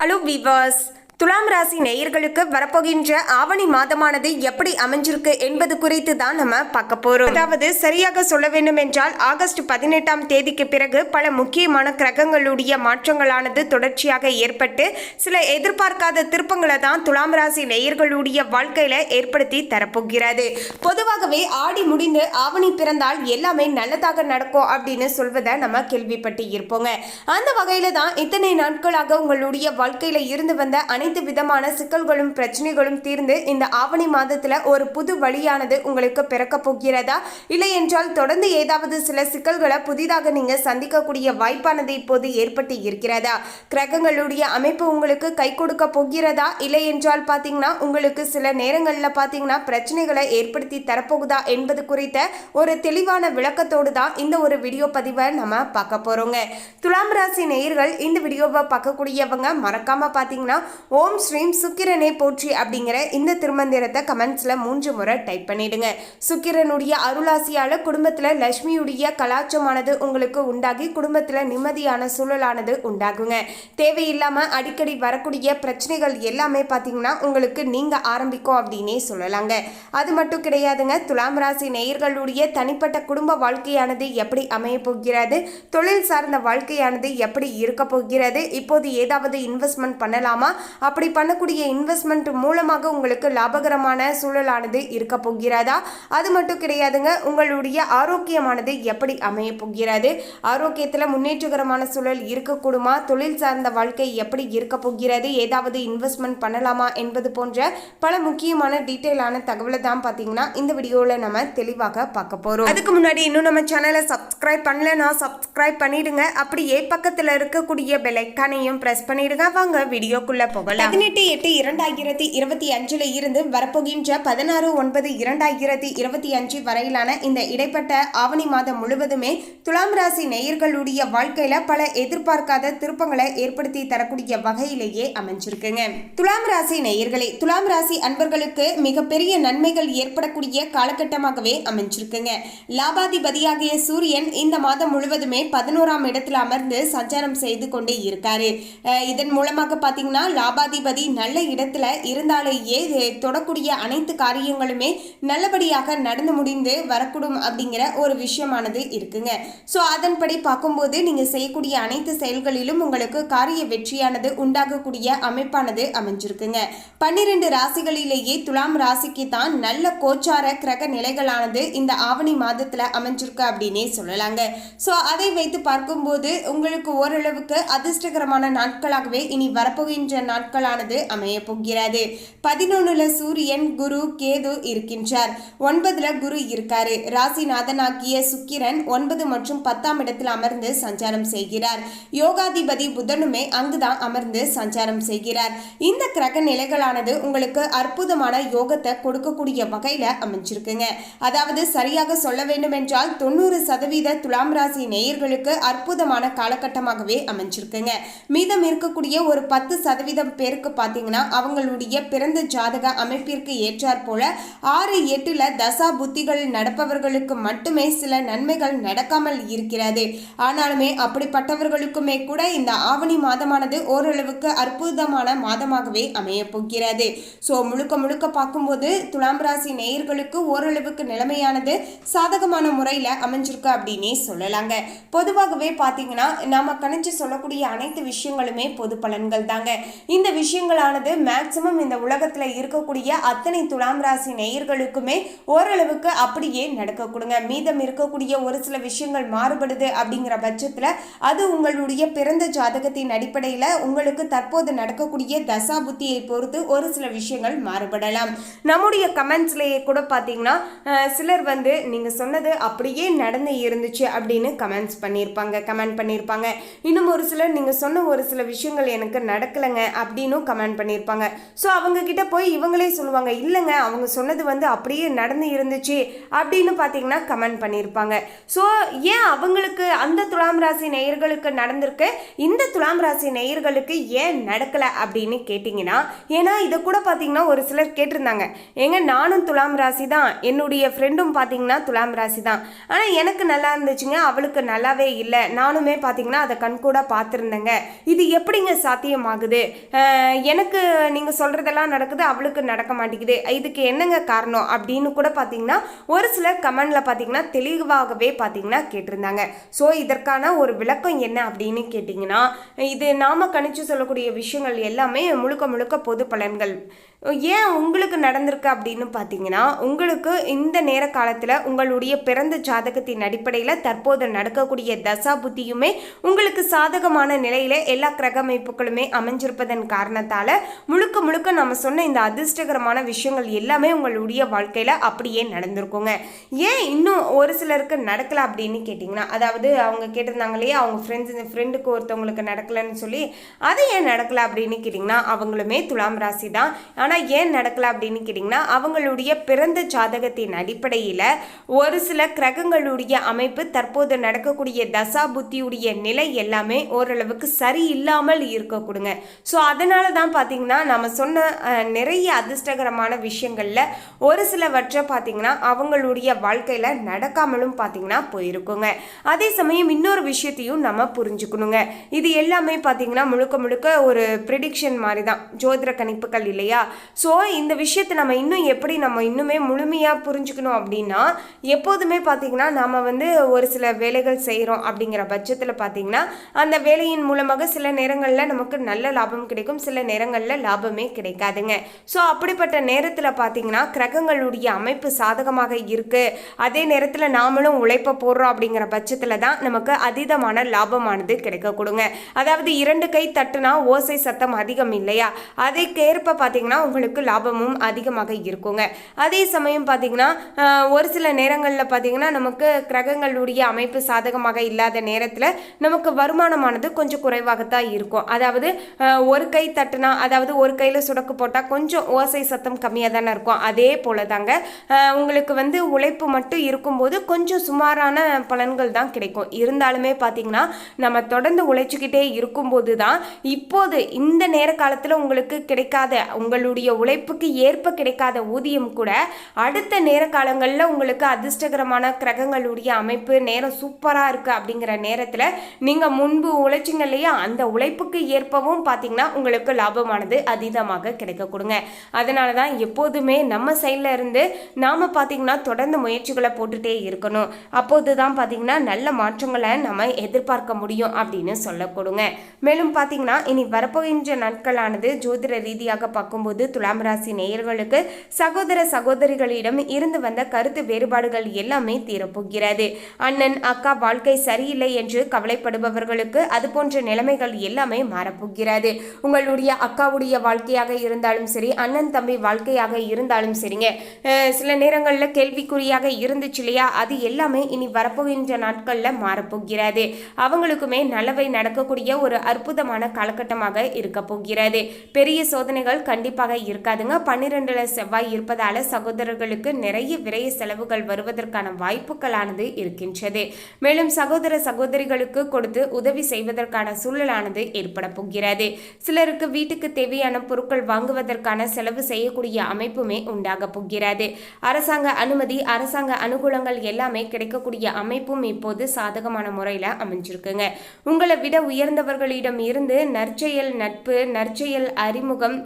Hello viewers, துலாம் ராசி நேயர்களுக்கு வரப்போகின்ற ஆவணி மாதமானது எப்படி அமைஞ்சிருக்கு என்பது குறித்து தான் நம்ம பார்க்க போறோம். அதாவது சரியாக சொல்ல வேண்டும் என்றால் ஆகஸ்ட் பதினெட்டாம் தேதிக்கு பிறகு பல முக்கியமான கிரகங்களுடைய மாற்றங்களானது தொடர்ச்சியாக ஏற்பட்டு சில எதிர்பார்க்காத திருப்பங்களை தான் துலாம் ராசி நேயர்களுடைய வாழ்க்கையில ஏற்படுத்தி தரப்போகிறது. பொதுவாகவே ஆடி முடிந்து ஆவணி பிறந்தால் எல்லாமே நல்லதாக நடக்கும் அப்படின்னு சொல்வதை நம்ம கேள்விப்பட்டு இருப்போங்க அந்த வகையில தான் இத்தனை நாட்களாக உங்களுடைய வாழ்க்கையில இருந்து வந்த அனைத்து விதமான சிக்கல்களும் பிரச்சனைகளும் தீர்ந்து இந்த ஆவணி மாதத்துல ஒரு புது வழியானது உங்களுக்கு பிறக்க போகிறதா? இல்லை என்றால் தொடர்ந்து ஏதாவது சில சிக்கல்களை புதிதாக நீங்க சந்திக்கக்கூடிய வாய்ப்பானது இப்போது ஏற்பட்டு இருக்கிறதா? கிரகங்களுடைய அமைப்பு உங்களுக்கு கை கொடுக்க போகிறதா? இல்லை என்றால் பார்த்தீங்கன்னா உங்களுக்கு சில நேரங்களில் பார்த்தீங்கன்னா பிரச்சனைகளை ஏற்படுத்தி தரப்போகுதா என்பது குறித்த ஒரு தெளிவான விளக்கத்தோடு தான் இந்த ஒரு வீடியோ பதிவை நம்ம பார்க்க போறோங்க. துலாம் ராசி நேயர்கள் இந்த வீடியோவை பார்க்கக்கூடியவங்க மறக்காம பார்த்தீங்கன்னா ஓம் ஸ்ரீம் சுக்கிரனே போற்றி அப்படிங்கிற இந்த திருமந்திரத்தை கமெண்ட்ஸில் மூன்று முறை டைப் பண்ணிடுங்க. சுக்கிரனுடைய அருளாசியால் குடும்பத்தில் லக்ஷ்மியுடைய கலாச்சமானது உங்களுக்கு உண்டாகி குடும்பத்தில் நிம்மதியான சூழலானது உண்டாகுங்க. தேவையில்லாமல் அடிக்கடி வரக்கூடிய பிரச்சனைகள் எல்லாமே பார்த்தீங்கன்னா உங்களுக்கு நீங்கள் ஆரம்பிக்கும் அப்படின்னே சொல்லலாங்க. அது மட்டும் கிடையாதுங்க துலாம் ராசி நேயர்களுடைய தனிப்பட்ட குடும்ப வாழ்க்கையானது எப்படி அமைய போகிறது தொழில் சார்ந்த வாழ்க்கையானது எப்படி இருக்க போகிறது இப்போது ஏதாவது இன்வெஸ்ட்மெண்ட் பண்ணலாமா அப்படி பண்ணக்கூடிய இன்வெஸ்ட்மெண்ட் மூலமாக உங்களுக்கு லாபகரமான சூழலானது இருக்க போகிறதா? அது மட்டும் கிடையாதுங்க உங்களுடைய ஆரோக்கியமானது எப்படி அமைய போகிறது? ஆரோக்கியத்தில் முன்னேற்றகரமான சூழல் இருக்கக்கூடுமா? தொழில் சார்ந்த வாழ்க்கை எப்படி இருக்க போகிறது? ஏதாவது இன்வெஸ்ட்மெண்ட் பண்ணலாமா? என்பது போன்ற பல முக்கியமான டீட்டெயிலான தகவலை தான் பார்த்தீங்கன்னா இந்த வீடியோவில் நம்ம தெளிவாக பார்க்க போகிறோம் அதுக்கு முன்னாடி இன்னும் நம்ம சேனலை சப்ஸ்கிரைப் பண்ணலனா சப்ஸ்கிரைப் பண்ணிடுங்க. அப்படியே பக்கத்தில் இருக்கக்கூடிய பெல் ஐக்கானையும் ப்ரெஸ் பண்ணிடுங்க. வாங்க வீடியோக்குள்ளே போகலாம். பதினெட்டு எட்டு இரண்டாயிரத்தி இருபத்தி அஞ்சுல இருந்து வரப்போகின்ற பதினாறு ஒன்பது இரண்டாயிரத்தி இருபத்தி அஞ்சு வரையிலான இந்த இடைப்பட்ட ஆவணி மாதம் முழுவதுமே துலாம் ராசி நேயர்களுடைய வாழ்க்கையில பல எதிர்பார்க்காத திருப்பங்களை ஏற்படுத்தி தரக்கூடிய வகையிலேயே அமைஞ்சிருக்குங்க. துலாம் ராசி நேயர்களே துலாம் ராசி அன்பர்களுக்கு மிகப்பெரிய நன்மைகள் ஏற்படக்கூடிய காலகட்டமாகவே அமைஞ்சிருக்குங்க. லாபாதிபதியாகிய சூரியன் இந்த மாதம் முழுவதுமே பதினோராம் இடத்துல அமர்ந்து சஞ்சாரம் செய்து கொண்டே இருக்காரு. இதன் மூலமாக பார்த்தீங்கன்னா லாபாதிபதி நல்ல இடத்துல இருந்தாலேயே தொடக்கூடிய அனைத்து காரியங்களுமே நல்லபடியாக நடந்து முடிந்து வரக்கூடும் அப்படிங்கிற ஒரு விஷயமானது இருக்குங்க. ஸோ அதன்படி பார்க்கும்போது நீங்கள் செய்யக்கூடிய அனைத்து செயல்களிலும் உங்களுக்கு காரிய வெற்றியானது உண்டாகக்கூடிய அமைப்பானது அமைஞ்சிருக்குங்க. பன்னிரெண்டு ராசிகளிலேயே துலாம் ராசிக்கு தான் நல்ல கோச்சார கிரக நிலைகளானது இந்த ஆவணி மாதத்தில் அமைஞ்சிருக்கு அப்படின்னே சொல்லலாங்க. ஸோ அதை வைத்து பார்க்கும்போது உங்களுக்கு ஓரளவுக்கு அதிர்ஷ்டகரமான நாட்களாகவே இனி வரப்போகின்ற நாட்கள் நாட்களானது அமைய போகிறது. பதினொன்னுல சூரியன் குரு கேது இருக்கின்றார். ஒன்பதுல குரு இருக்காரு. ராசிநாதனாகிய சுக்கிரன் ஒன்பது மற்றும் பத்தாம் இடத்தில் அமர்ந்து சஞ்சாரம் செய்கிறார். யோகாதிபதி புதனுமே அங்குதான் அமர்ந்து சஞ்சாரம் செய்கிறார். இந்த கிரக நிலைகளானது உங்களுக்கு அற்புதமான யோகத்தை கொடுக்கக்கூடிய வகையில அமைஞ்சிருக்குங்க. அதாவது சரியாக சொல்ல வேண்டும் என்றால் தொண்ணூறு சதவீத துலாம் ராசி நேயர்களுக்கு அற்புதமான காலகட்டமாகவே அமைஞ்சிருக்குங்க. மீதம் இருக்கக்கூடிய ஒரு பத்து சதவீதம் பேருக்கு பார்த்தீங்கன்னா அவங்களுடைய பிறந்த ஜாதக அமைப்பிற்கு ஏற்றாற் போல ஆறு எட்டுல தசா புத்திகள் நடப்பவர்களுக்கு மட்டுமே சில நன்மைகள் நடக்காமல் இருக்கிறது. ஆனாலுமே அப்படிப்பட்டவர்களுக்குமே கூட இந்த ஆவணி மாதமானது ஓரளவுக்கு அற்புதமான மாதமாகவே அமைய போகிறது. ஸோ முழுக்க முழுக்க பார்க்கும்போது துலாம் ராசி நேயர்களுக்கு ஓரளவுக்கு நிலைமையானது சாதகமான முறையில் அமைஞ்சிருக்கு அப்படின்னே சொல்லலாங்க. பொதுவாகவே பார்த்தீங்கன்னா நாம கணிச்சு சொல்லக்கூடிய அனைத்து விஷயங்களுமே பொது பலன்கள் தாங்க. இந்த இந்த விஷயங்களானது மேக்சிமம் இந்த உலகத்தில் இருக்கக்கூடிய அத்தனை துலாம் ராசி நேயர்களுக்குமே ஓரளவுக்கு அப்படியே நடக்க கொடுங்க. மீதம் இருக்கக்கூடிய ஒரு சில விஷயங்கள் மாறுபடுது அப்படிங்கிற பட்சத்தில் அது உங்களுடைய பிறந்த ஜாதகத்தின் அடிப்படையில் உங்களுக்கு தற்போது நடக்கக்கூடிய தசா புத்தியை பொறுத்து ஒரு சில விஷயங்கள் மாறுபடலாம். நம்முடைய கமெண்ட்ஸ்லேயே கூட பார்த்தீங்கன்னா சிலர் வந்து நீங்கள் சொன்னது அப்படியே நடந்து இருந்துச்சு அப்படின்னு கமெண்ட்ஸ் பண்ணியிருப்பாங்க கமெண்ட் பண்ணியிருப்பாங்க இன்னும் ஒரு சிலர் நீங்கள் சொன்ன ஒரு சில விஷயங்கள் எனக்கு நடக்கலைங்க அப்படி அப்படின்னும் கமெண்ட் பண்ணியிருப்பாங்க. ஸோ அவங்க கிட்ட போய் இவங்களே சொல்லுவாங்க இல்லைங்க அவங்க சொன்னது வந்து அப்படியே நடந்து இருந்துச்சு அப்படின்னு பார்த்தீங்கன்னா கமெண்ட் பண்ணியிருப்பாங்க. ஸோ ஏன் அவங்களுக்கு அந்த துலாம் ராசி நேயர்களுக்கு நடந்திருக்கு? இந்த துலாம் ராசி நேயர்களுக்கு ஏன் நடக்கலை அப்படின்னு கேட்டிங்கன்னா ஏன்னா இதை கூட பார்த்தீங்கன்னா ஒரு சிலர் கேட்டிருந்தாங்க. ஏங்க நானும் துலாம் ராசி தான் என்னுடைய ஃப்ரெண்டும் பார்த்தீங்கன்னா துலாம் ராசி தான். ஆனால் எனக்கு நல்லா இருந்துச்சுங்க அவளுக்கு நல்லாவே இல்லை. நானுமே பார்த்தீங்கன்னா அதை கண்கூட பார்த்துருந்தேங்க. இது எப்படிங்க சாத்தியமாகுது? எனக்கு நீங்கள் சொல்கிறதெல்லாம் நடக்குது அவளுக்கு நடக்க மாட்டேங்குது. இதுக்கு என்னங்க காரணம்? அப்படின்னு கூட பார்த்தீங்கன்னா ஒரு சிலர் கமெண்டில் பார்த்தீங்கன்னா தெளிவாகவே பார்த்தீங்கன்னா கேட்டிருந்தாங்க. ஸோ இதற்கான ஒரு விளக்கம் என்ன அப்படின்னு கேட்டிங்கன்னா இது நாம கணிச்சு சொல்லக்கூடிய விஷயங்கள் எல்லாமே முழுக்க முழுக்க பொது பலன்கள். ஏன் உங்களுக்கு நடந்திருக்கு அப்படின்னு பார்த்தீங்கன்னா உங்களுக்கு இந்த நேர காலத்தில் உங்களுடைய பிறந்த ஜாதகத்தின் அடிப்படையில் தற்போது நடக்கக்கூடிய தசா புத்தியுமே உங்களுக்கு சாதகமான நிலையில் எல்லா கிரக அமைப்புகளுமே அமைஞ்சிருப்பதன் காரணத்தால் முழுக்க முழுக்க நம்ம சொன்ன இந்த அதிர்ஷ்டகரமான விஷயங்கள் எல்லாமே உங்களுடைய வாழ்க்கையில் அப்படியே நடந்திருக்குங்க. ஏன் இன்னும் ஒரு சிலருக்கு நடக்கல அப்படின்னு கேட்டிங்கன்னா அதாவது அவங்க கேட்டிருந்தாங்க இல்லையா அவங்க ஃப்ரெண்ட்ஸ் இந்த ஃப்ரெண்டுக்கு ஒருத்தவங்களுக்கு நடக்கலைன்னு சொல்லி அது ஏன் நடக்கல அப்படின்னு கேட்டிங்கன்னா அவங்களுமே துலாம் ராசி தான். ஆனால் ஏன் நடக்கல அப்படின்னு கேட்டிங்கன்னா அவங்களுடைய பிறந்த ஜாதகத்தின் அடிப்படையில் ஒரு சில கிரகங்களுடைய அமைப்பு தற்போது நடக்கக்கூடிய தசா புத்தியுடைய நிலை எல்லாமே ஓரளவுக்கு சரியில்லாமல் இருக்க கொடுங்க. ஸோ அதனால தான் பார்த்தீங்கன்னா நம்ம சொன்ன நிறைய அதிர்ஷ்டகரமான விஷயங்களில் ஒரு சிலவற்றை பார்த்தீங்கன்னா அவங்களுடைய வாழ்க்கையில் நடக்காமலும் பார்த்தீங்கன்னா போயிருக்குங்க. அதே சமயம் இன்னொரு விஷயத்தையும் நம்ம புரிஞ்சுக்கணுங்க. இது எல்லாமே பார்த்தீங்கன்னா முழுக்க முழுக்க ஒரு ப்ரிடிக்ஷன் மாதிரி தான் ஜோதிட கணிப்புகள் இல்லையா? ஸோ இந்த விஷயத்தை நம்ம இன்னும் எப்படி நம்ம இன்னுமே முழுமையாக புரிஞ்சுக்கணும் அப்படின்னா எப்போதுமே பார்த்தீங்கன்னா நம்ம வந்து ஒரு சில வேலைகள் செய்கிறோம் அப்படிங்கிற பட்சத்தில் பார்த்தீங்கன்னா அந்த வேலையின் மூலமாக சில நேரங்களில் நமக்கு நல்ல லாபம் கிடைக்கும். சில நேரங்களில் லாபமே கிடைக்காதுங்க. ஸோ அப்படிப்பட்ட நேரத்தில் பார்த்தீங்கன்னா கிரகங்களுடைய அமைப்பு சாதகமாக இருக்குது அதே நேரத்தில் நாமளும் உழைப்ப போடுறோம் அப்படிங்கிற பட்சத்தில் தான் நமக்கு அதீதமான லாபமானது கிடைக்க கொடுங்க அதாவது இரண்டு கை தட்டுனா ஓசை சத்தம் அதிகம் இல்லையா? அதற்கேற்ப பார்த்தீங்கன்னா உங்களுக்கு லாபமும் அதிகமாக இருக்குங்க. அதே சமயம் பார்த்தீங்கன்னா ஒரு சில நேரங்களில் பார்த்தீங்கன்னா நமக்கு கிரகங்களுடைய அமைப்பு சாதகமாக இல்லாத நேரத்தில் நமக்கு வருமானமானது கொஞ்சம் குறைவாகத்தான் இருக்கும். அதாவது ஒரு கை தட்டுனா அதாவது ஒரு கையில் சுடக்கு போட்டால் கொஞ்சம் ஓசை சத்தம் கம்மியாக தானே இருக்கும். அதே போல தாங்க உங்களுக்கு வந்து உழைப்பு மட்டும் இருக்கும்போது கொஞ்சம் சுமாரான பலன்கள் தான் கிடைக்கும். இருந்தாலுமே பார்த்தீங்கன்னா நம்ம தொடர்ந்து உழைச்சிக்கிட்டே இருக்கும்போது தான் இப்போது இந்த நேர காலத்தில் உங்களுக்கு கிடைக்காத உங்களுடைய உழைப்புக்கு ஏற்ப கிடைக்காத ஊதியம் கூட அடுத்த நேர காலங்களில் உங்களுக்கு அதிர்ஷ்டகரமான கிரகங்களுடைய அமைப்பு நேரம் சூப்பராக இருக்குது அப்படிங்கிற நேரத்தில் நீங்கள் முன்பு உழைச்சிங்க இல்லையா? அந்த உழைப்புக்கு ஏற்பவும் பார்த்தீங்கன்னா உங்களுக்கு லாபமானது அதீதமாக கிடைக்க கொடுங்க. அதனால தான் எப்போதுமே நம்ம சைடில் இருந்து நாம் பார்த்தீங்கன்னா தொடர்ந்து முயற்சிகளை போட்டுட்டே இருக்கணும். அப்போது தான் பார்த்திங்கன்னா நல்ல மாற்றங்களை நம்ம எதிர்பார்க்க முடியும் அப்படின்னு சொல்ல கொடுங்க. மேலும் பார்த்திங்கன்னா இனி வரப்போகின்ற நாட்களானது ஜோதிட ரீதியாக பார்க்கும்போது துலாம் ராசி நேயர்களுக்கு சகோதர சகோதரிகளிடம் இருந்து வந்த கருத்து வேறுபாடுகள் எல்லாமே தீரப்போகிறது. அண்ணன் அக்கா வாழ்க்கை சரியில்லை என்று கவலைப்படுபவர்களுக்கு அது போன்ற நிலைமைகள் எல்லாமே மாறப்போகிறது. உங்களுடைய அக்காவுடைய வாழ்க்கையாக இருந்தாலும் சரி அண்ணன் தம்பி வாழ்க்கையாக இருந்தாலும் சரிங்க. சில நேரங்களில் கேள்விக்குறியாக இருந்துச்சு இல்லையா? அது எல்லாமே இனி வரப்போகின்ற நாட்களில் மாறப்போகிறது. அவங்களுக்குமே நல்லவை நடக்கக்கூடிய ஒரு அற்புதமான காலகட்டமாக இருக்க போகிறது. பெரிய சோதனைகள் கண்டிப்பாக இருக்காதுங்க. பன்னிரெண்டுல செவ்வாய் இருப்பதால சகோதரர்களுக்கு நிறைய விரைய செலவுகள் வருவதற்கான வாய்ப்புகளானது இருக்கின்றது. மேலும் சகோதர சகோதரிகளுக்கு கொடுத்து உதவி செய்வதற்கான சூழலானது ஏற்பட போகிறது. சில சிலருக்கு வீட்டுக்கு தேவையான பொருட்கள் வாங்குவதற்கான செலவு செய்யக்கூடிய அமைப்புமே உண்டாக போகிறது. அரசாங்க அனுமதி அரசாங்க அனுகூலங்கள் எல்லாமே கிடைக்கக்கூடிய அமைப்பும் இப்போது சாதகமான முறையில் அமைஞ்சிருக்குங்க. உங்களை விட உயர்ந்தவர்களிடம் இருந்து நற்செயல் நட்பு நற்செயல் அறிமுகம்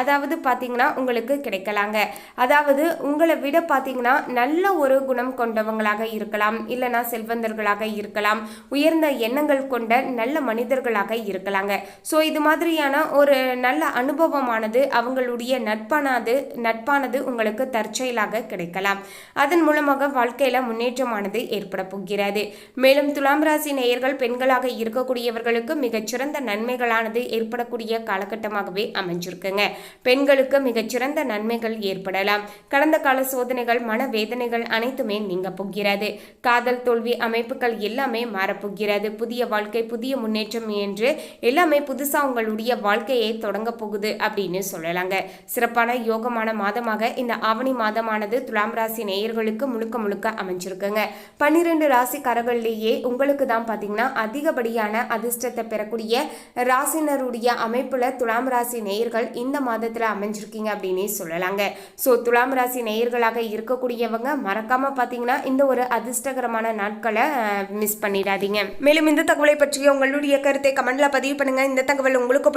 அதாவது பார்த்தீங்கன்னா உங்களுக்கு கிடைக்கலாங்க. அதாவது உங்களை விட பார்த்தீங்கன்னா நல்ல ஒரு குணம் கொண்டவங்களாக இருக்கலாம் இல்லைனா செல்வந்தர்களாக இருக்கலாம் உயர்ந்த எண்ணங்கள் கொண்ட நல்ல மனிதர்களாக இருக்கலாங்க. ஸோ இது மாதிரி மாதிரியான ஒரு நல்ல அனுபவமானது அவங்களுடைய நட்பானது நட்பானது உங்களுக்கு தற்செயலாக கிடைக்கலாம். அதன் மூலமாக வாழ்க்கையில முன்னேற்றமானது ஏற்பட போகிறது. மேலும் துலாம் ராசி நேயர்கள் பெண்களாக இருக்கக்கூடியவர்களுக்கு மிகச்சிறந்த நன்மைகளானது ஏற்படக்கூடிய காலகட்டமாகவே அமைஞ்சிருக்குங்க. பெண்களுக்கு மிகச்சிறந்த நன்மைகள் ஏற்படலாம். கடந்த கால சோதனைகள் மனவேதனைகள் அனைத்துமே நீங்க போகிறது. காதல் தோல்வி அமைப்புகள் எல்லாமே மாறப்போகிறது புதிய வாழ்க்கை புதிய முன்னேற்றம் என்று எல்லாமே புதுசா உங்களுடைய புதிய வாழ்க்கையை தொடங்க போகுது அப்படின்னு சொல்லலாங்க. சிறப்பான யோகமான மாதமாக இந்த ஆவணி மாதமானது துலாம் ராசி நேயர்களுக்கு முழுக்க முழுக்க அமைஞ்சிருக்குங்க. பன்னிரெண்டு ராசிக்காரர்கள்லேயே உங்களுக்கு தான் பார்த்தீங்கன்னா அதிகப்படியான அதிர்ஷ்டத்தை பெறக்கூடிய ராசினருடைய அமைப்புல துலாம் ராசி நேயர்கள் இந்த மாதத்துல அமைஞ்சிருக்கீங்க அப்படின்னு சொல்லலாங்க. ஸோ துலாம் ராசி நேயர்களாக இருக்கக்கூடியவங்க மறக்காம பார்த்தீங்கன்னா இந்த ஒரு அதிர்ஷ்டகரமான நாட்களை மிஸ் பண்ணிடாதீங்க. மேலும் இந்த தகவலை பற்றிய உங்களுடைய கருத்தை கமெண்ட்ல பதிவு பண்ணுங்க. இந்த தகவல் உங்களுக்கு